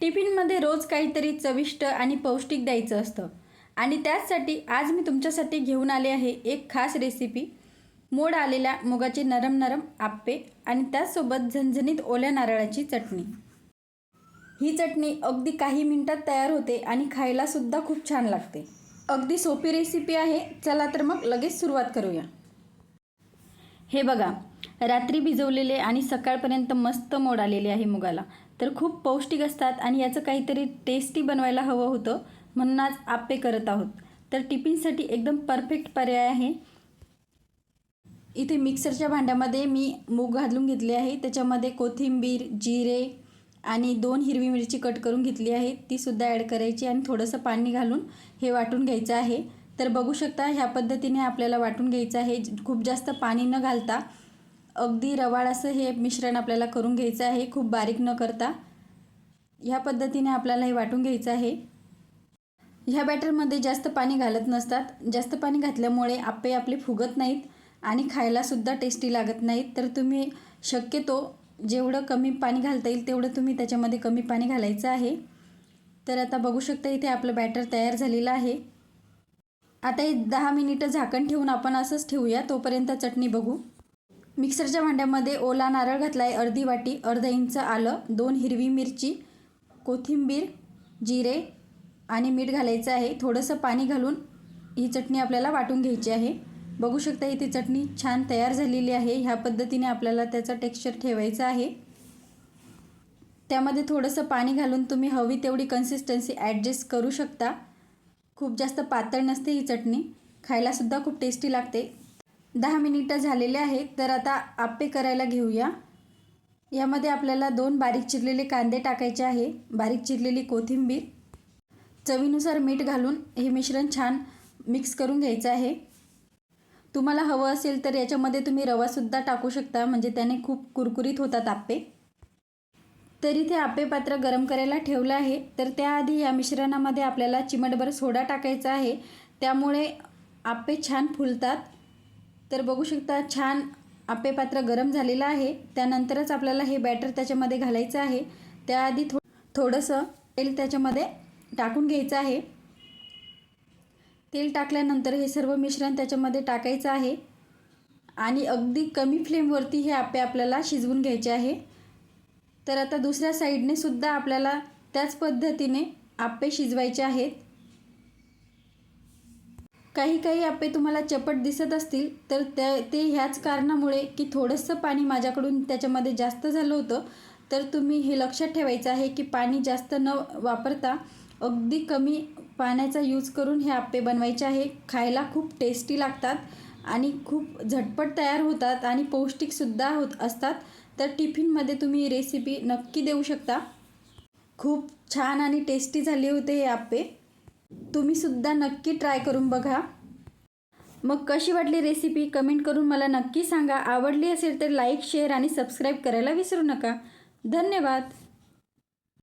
टिफिनमध्ये रोज काहीतरी चविष्ट आणि पौष्टिक द्यायचं असतं. आणि त्याचसाठी आज मी तुमच्यासाठी घेऊन आले आहे एक खास रेसिपी मोड आलेल्या मुगाचे नरम नरम आप्पे आणि त्याचसोबत झणझणीत ओल्या नारळाची चटणी. ही चटणी अगदी काही मिनिटात तयार होते आणि खायलासुद्धा खूप छान लागते. अगदी सोपी रेसिपी आहे. चला तर मग लगेच सुरुवात करूया. हे बघा रात्री भिजवलेले आणि सकाळपर्यंत मस्त मोड आलेले आहे मुगाला. तर खूप पौष्टिक असतात आणि याचं काहीतरी टेस्टी बनवायला हवं होतं. म्हणून आज आप्पे करत आहोत. तर टिफिनसाठी एकदम परफेक्ट पर्याय आहे. इथे मिक्सरच्या भांड्यामध्ये मी मूग घालून घेतले आहे. त्याच्यामध्ये कोथिंबीर जिरे आणि दोन हिरवी मिरची कट करून घेतली आहे. तीसुद्धा ॲड करायची आणि थोडंसं पाणी घालून हे वाटून घ्यायचं आहे. तर बघू शकता ह्या पद्धतीने आपल्याला वाटून घ्यायचं आहे. खूप जास्त पाणी न घालता अगदी रवाळ असं हे मिश्रण आपल्याला करून घ्यायचं आहे खूप बारीक न करता. ह्या पद्धतीने आपल्याला हे वाटून घ्यायचं आहे. ह्या बॅटरमध्ये जास्त पाणी घालत नसतात. जास्त पाणी घातल्यामुळे आप्पे आपले फुगत नाहीत आणि खायलासुद्धा टेस्टी लागत नाहीत. तर तुम्ही शक्यतो जेवढं कमी पाणी घालता येईल तेवढं तुम्ही त्याच्यामध्ये कमी पाणी घालायचं आहे. तर आता बघू शकता इथे आपलं बॅटर तयार झालेलं आहे. आता हे दहा मिनिटं झाकण ठेवून आपण असंच ठेवूया. तोपर्यंत चटणी बघू. मिक्सरच्या भांड्यामध्ये ओला नारळ घातला आहे अर्धी वाटी अर्धा इंच आलं दोन हिरवी मिरची कोथिंबीर जिरे आणि मीठ घालायचं आहे. थोडंसं पाणी घालून ही चटणी आपल्याला वाटून घ्यायची आहे. बघू शकता इथे चटणी छान तयार झालेली आहे. ह्या पद्धतीने आपल्याला त्याचा टेक्स्चर ठेवायचा आहे. त्यामध्ये थोडंसं पाणी घालून तुम्ही हवी तेवढी कन्सिस्टन्सी ॲडजस्ट करू शकता. खूप जास्त पातळ नसते ही चटणी. खायलासुद्धा खूप टेस्टी लागते. दहा मिनिटं झालेले आहेत तर आता आप्पे करायला घेऊया. यामध्ये आपल्याला दोन बारीक चिरलेले कांदे टाकायचे आहे. बारीक चिरलेली कोथिंबीर चवीनुसार मीठ घालून हे मिश्रण छान मिक्स करून घ्यायचं आहे. तुम्हाला हवं असेल तर याच्यामध्ये तुम्ही रवासुद्धा टाकू शकता म्हणजे त्याने खूप कुरकुरीत होतात आप्पे. तर इथे आप्पे पात्र गरम करायला ठेवलं आहे तर त्याआधी या मिश्रणामध्ये आपल्याला चिमटभर सोडा टाकायचा आहे. त्यामुळे आप्पे छान फुलतात. तर बघू शकता छान आपे पात्र गरम झालेलं आहे. त्यानंतरच आपल्याला हे बॅटर त्याच्यामध्ये घालायचं आहे. त्याआधी थो थोडंसं तेल त्याच्यामध्ये टाकून घ्यायचं आहे. तेल टाकल्यानंतर हे सर्व मिश्रण त्याच्यामध्ये टाकायचं आहे. आणि अगदी कमी फ्लेमवरती हे आप्पे आपल्याला शिजवून घ्यायचे आहे. तर आता दुसऱ्या साईडने सुद्धा आपल्याला त्याच पद्धतीने आप्पे शिजवायचे आहेत. काही काही आप्पे तुम्हाला चपट दिसत असतील तर त्या ते ह्याच कारणामुळे की थोडंसं पाणी माझ्याकडून त्याच्यामध्ये जास्त झालं होतं. तर तुम्ही हे लक्षात ठेवायचं आहे की पाणी जास्त न वापरता अगदी कमी पाण्याचा यूज करून हे आप्पे बनवायचे आहे. खायला खूप टेस्टी लागतात आणि खूप झटपट तयार होतात आणि पौष्टिकसुद्धा होत असतात. तर टिफिनमध्ये तुम्ही ही रेसिपी नक्की देऊ शकता. खूप छान आणि टेस्टी झाले होते हे आप्पे तुम्हीसुद्धा नक्की ट्राय करून बघा. मग कशी वाटली रेसिपी कमेंट करून मला नक्की सांगा. आवडली असेल तर लाईक शेअर आणि सबस्क्राईब करायला विसरू नका. धन्यवाद.